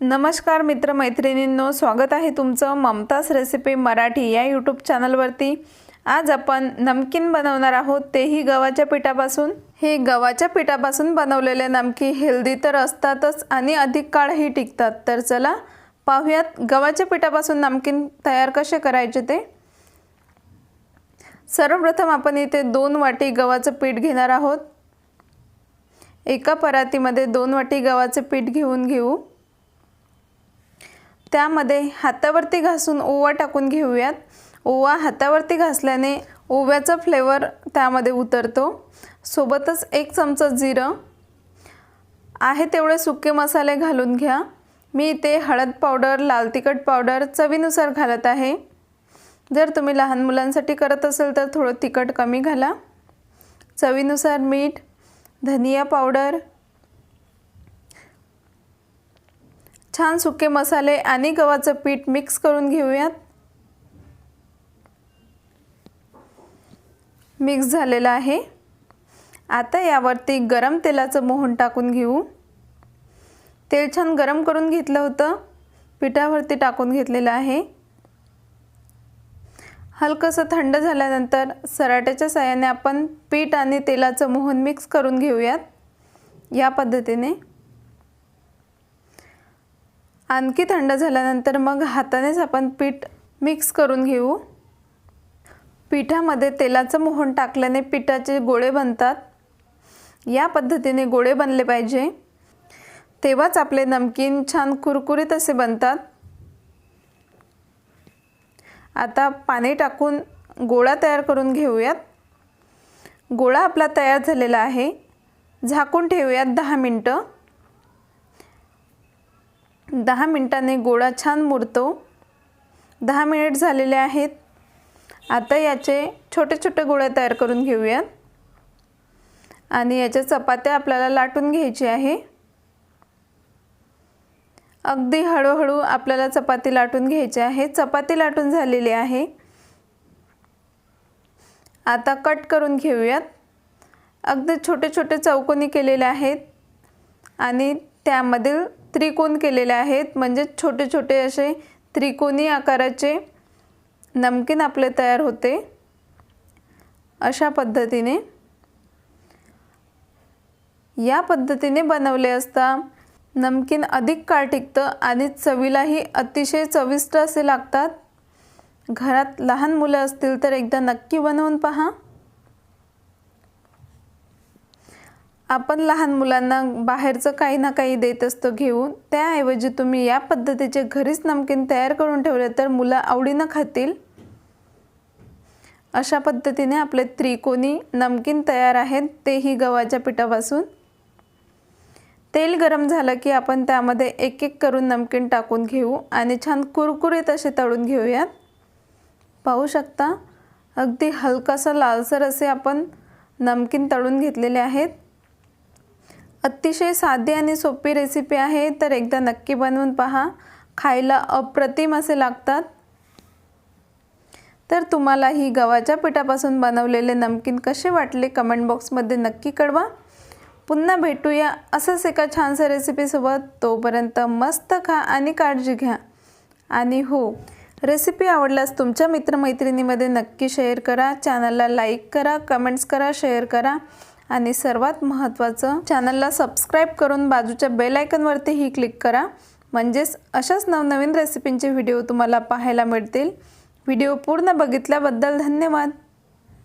नमस्कार मित्रमैत्रिणींनो स्वागत आहे तुमचं ममताज रेसिपी मराठी या यूट्यूब चॅनलवरती. आज आपण नमकीन बनवणार आहोत तेही गव्हाच्या पिठापासून. हे गव्हाच्या पिठापासून बनवलेले नमकी हेल्दी तर असतातच आणि अधिक काळही टिकतात. तर चला पाहूयात गव्हाच्या पिठापासून नमकीन तयार कसे करायचे ते. सर्वप्रथम आपण इथे दोन वाटी गव्हाचं पीठ घेणार आहोत. एका परातीमध्ये दोन वाटी गव्हाचं पीठ घेऊन घेऊ. त्यामध्ये हातावरती घासून ओवा टाकून घेऊयात. ओवा हातावरती घासल्याने ओव्याचा फ्लेवर त्यामध्ये उतरतो. सोबतच एक चमचा जिरं. आहे तेवढे सुके मसाले घालून घ्या. मी इथे हळद पावडर लाल तिखट पावडर चवीनुसार घालत आहे. जर तुम्ही लहान मुलांसाठी करत असेल तर थोडं तिखट कमी घाला. चवीनुसार मीठ धनिया पावडर छान सुके मसाले आणि गव्हाचं पीठ मिक्स करून घेऊयात. मिक्स झालेलं आहे. आता यावरती गरम तेलाचं मोहन टाकून घेऊ. तेल छान गरम करून घेतलं होतं. पिठावरती टाकून घेतलेलं आहे. हलकंसं थंड झाल्यानंतर सराट्याच्या साह्याने आपण पीठ आणि तेलाचं मोहन मिक्स करून घेऊयात. या पद्धतीने. आणखी थंड झाल्यानंतर मग हातानेच आपण पीठ मिक्स करून घेऊ. पिठामध्ये तेलाचं मोहन टाकल्याने पिठाचे गोळे बनतात. या पद्धतीने गोळे बनले पाहिजे. तेव्हाच आपले नमकीन छान कुरकुरीत असे बनतात. आता पाणी टाकून गोळा तयार करून घेऊयात. गोळा आपला तयार झालेला आहे. झाकून ठेवूयात दहा मिनटं. दहा मिनटाने गोळा छान मुरतो. दहा मिनिट झालेले आहेत. आता याचे छोटे छोटे गोळे तयार करून घेऊयात. आणि याच्या चपात्या आपल्याला लाटून घ्यायची आहे. अगदी हळूहळू आपल्याला चपाती लाटून घ्यायची आहे. चपाती लाटून झालेली आहे. आता कट करून घेऊयात. अगदी छोटे छोटे चौकोनी केलेले आहेत. आणि त्यामधील त्रिकोण केलेले आहेत. म्हणजे छोटे छोटे असे त्रिकोणी आकाराचे नमकीन आपले तयार होते. अशा पद्धतीने. या पद्धतीने बनवले असता नमकीन अधिक काळ टिकतं आणि चवीलाही अतिशय चविष्ट असे लागतात. घरात लहान मुलं असतील तर एकदा नक्की बनवून पहा. आपण लहान मुलांना बाहेरचं काही ना काही देत असतो घेऊन त्याऐवजी तुम्ही या पद्धतीचे घरीच नमकीन तयार करून ठेवले तर मुलं आवडीनं खातील? अशा पद्धतीने आपले त्रिकोणी नमकीन तयार आहेत तेही गव्हाच्या पिठापासून. तेल गरम झालं की आपण त्यामध्ये एक एक करून नमकीन टाकून घेऊ आणि छान कुरकुरीत असे तळून घेऊयात. पाहू शकता अगदी हलकासा लालसर असे आपण नमकीन तळून घेतलेले आहेत. अतिशय साधी आणि सोपी रेसिपी आहे तर एकदा नक्की बनवून पहा. खायला अप्रतिम असे लागतात. तर तुम्हाला ही गव्हाच्या पिठापासून बनवलेले नमकीन कसे वाटले कमेंट बॉक्समध्ये नक्की कळवा. पुन्हा भेटूया असंच एका छानशा रेसिपीसोबत तोपर्यंत मस्त खा आणि काळजी घ्या. आणि हो रेसिपी आवडल्यास तुमच्या मित्रमैत्रिणीमध्ये नक्की शेअर करा. चॅनलला लाईक करा कमेंट्स करा शेअर करा. आणि सर्वात महत्त्वाचं चॅनलला सबस्क्राईब करून बाजूच्या बेल आयकनवरतीही क्लिक करा. म्हणजेच अशाच नवनवीन रेसिपींचे व्हिडिओ तुम्हाला पाहायला मिळतील. व्हिडिओ पूर्ण बघितल्याबद्दल धन्यवाद.